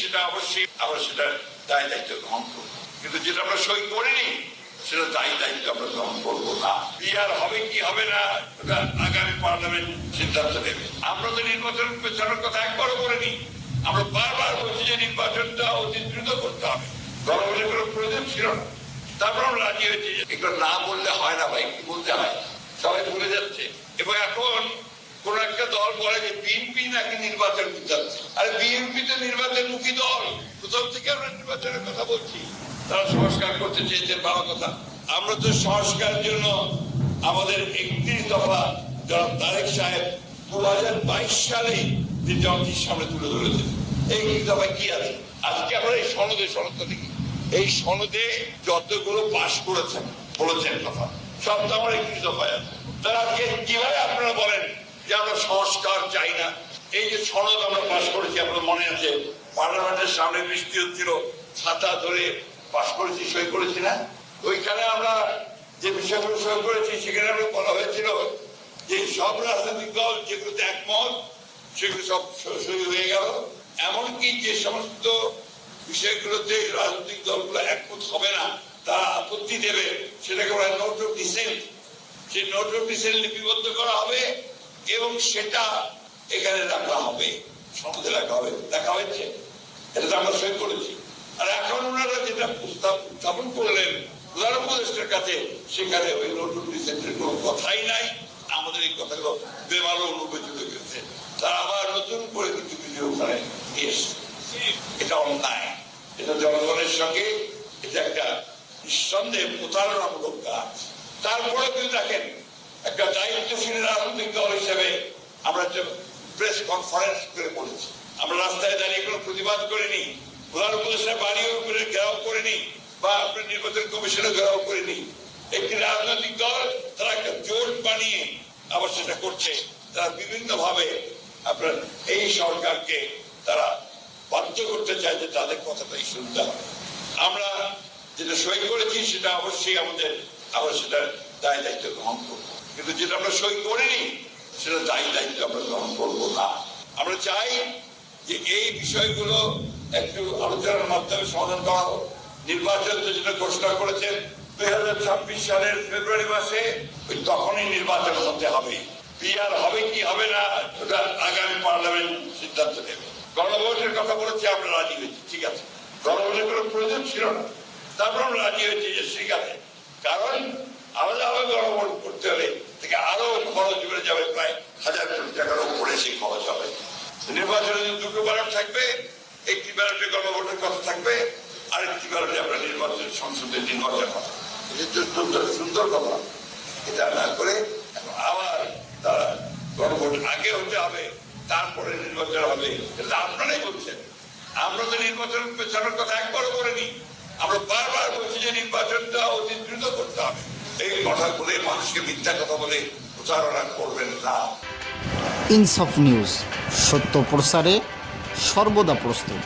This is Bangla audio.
সেটা অবশ্যই আমরা সেটা দায় দায়িত্ব গ্রহণ করব। কিন্তু যেটা আমরা সই করিনি, সেটা দায়ী দায়িত্ব আমরা গ্রহণ করব না। বিহার হবে, কি হবে না ওটা আগামী পার্লামেন্ট সিদ্ধান্ত নেবে। আমরা তো নির্বাচন পেছানোর কথা একবারও করিনি আমরা বারবার বলছি যে নির্বাচনটা অতি দ্রুত করতে হবে। গণভোটের কোনো প্রয়োজন ছিল না। তারপর আমরা রাজি হয়েছি এগুলো না বললে হয় না ভাই, কি বলতে হয়? সবাই ভুলে যাচ্ছে। এবং এখন কোন একটা দল বলে যে বিএনপি নাকি নির্বাচন যাচ্ছে আরে বিএনপি তো নির্বাচন মুখী দল। প্রথম থেকে আমরা নির্বাচনের কথা বলছি। তারা সংস্কার করতে চেয়েছেন ভালো কথা। আমরা তো সংস্কারের জন্য আমাদের একত্রিশ দফা জনাব তারেক সাহেব দু হাজার বাইশ সালেই যে জনটির সামনে তুলে ধরেছেন। এই দফায় কি আছে? আজকে আমরা এই সনদে সনদটা দেখি। এই সনদে যতগুলো পাশ করেছেন, বলেছেন কথা সব তো আমার একত্রিশ দফায় আছে। তারা আজকে কীভাবে আপনারা বলেন যে আমরা সংস্কার চাই না, এই যে সনদ আমরা পাশ করেছি, আপনার মনে আছে, পার্লামেন্টের সামনে বৃষ্টি হচ্ছিল, ছাতা ধরে পাশ করেছি, সই করেছি না? ওইখানে আমরা যে বিষয়গুলো সই করেছি, সেখানে আমরা বলা হয়েছিল যে সব রাজনৈতিক দল যেগুলোতে একমত, সেগুলো সব সই হয়ে গেল। এমনকি যে সমস্ত বিষয়গুলোতে রাজনৈতিক দলগুলো একমত হবে না, তারা আপত্তি দেবে, সেটাকে বলা নোট অফ ডিসেন্ট। সেই নোট অফ ডিসেন্ট লিপিবদ্ধ করা হবে এবং সেটা এখানে রাখা হবে। সমাজে রাখা হবে দেখা হয়েছে। এটা তো আমরা সই করেছি। আর এখন ওনারা যেটা প্রস্তাব উত্থাপন করলেন, প্রধান উপদেষ্টার কাছে, সেখানে ওই নোট অফ ডিসেন্টের কোনো কথাই নাই। আমাদের এই কথাগুলো বেমালো অনুবেচিত হয়েছে তারা আবার নতুন করে কিছু কিছু ওখানে এটা অন্যায়। এটা জনগণের সঙ্গে এটা একটা নিঃসন্দেহে প্রতারণামূলক কাজ। তারপরে কিন্তু দেখেন একটা দায়িত্বশীল রাজনৈতিক দল হিসেবে। আমরা প্রেস কনফারেন্স করে বলেছি আমরা রাস্তায় দাঁড়িয়ে কোনো প্রতিবাদ করিনি। প্রধান উপদেষ্টা বাড়িও করে ঘেরাও করিনি বা আপনার নির্বাচন কমিশনে ঘেরাও করিনি। একটি রাজনৈতিক দল, তারা একটা জোট বানিয়ে আবার সেটা করছে। তারা বিভিন্ন ভাবে আপনার এই সরকারকে তারা বাধ্য করতে চায় যে তাদের কথাটাই শুনতে হবে। আমরা যেটা সই করেছি, সেটা অবশ্যই আমাদের, আমরা সেটা দায় দায়িত্ব গ্রহণ করব। কিন্তু যেটা আমরা সই করিনি, সেটা দায়ী দায়িত্ব আমরা গ্রহণ করব না। আমরা চাই যে এই বিষয়গুলো একটু আলোচনার মাধ্যমে সমাধান করা হোক। নির্বাচন তো যেটা ঘোষণা করেছেন, দুই হাজার ছাব্বিশ সালের ফেব্রুয়ারি মাসে, ওই তখনই নির্বাচন হতে হবে। বিহার হবে কি হবে না, ওটা আগামী পার্লামেন্ট সিদ্ধান্ত নেবে। গণভোটের কথা বলেছি, আমরা রাজি হয়েছি, ঠিক আছে। গণভোটের কোনো প্রয়োজন ছিল না। তারপর আমরা রাজি হয়েছি যে, ঠিক আছে। কারণ আলাদাভাবে গণভোট করতে হলে থেকে আরও খরচ বেড়ে যাবে, প্রায় হাজার কোটি টাকার উপরে সেই খরচ হবে। নির্বাচনে দুটো ব্যালট থাকবে, একটি ব্যালটে গণভোটের কথা থাকবে, আরেকটি ব্যালটে আমরা নির্বাচন সংসদে নির্বাচন কথা সুন্দর সুন্দর কথা, এটা না করে আবার তারা গণভোট আগে হতে হবে, তারপরে নির্বাচন হবে, এটা আপনারাই বলছেন। আমরা তো নির্বাচন পেছানোর কথা একবারও করিনি আমরা বারবার বলছি যে নির্বাচনটা অতি দ্রুত করতে হবে। এই কথা বলে মানুষকে মিথ্যা কথা বলে প্রচারণা করবেন না। ইনসফ নিউজ, সত্য প্রসারে সর্বদা প্রস্তুত।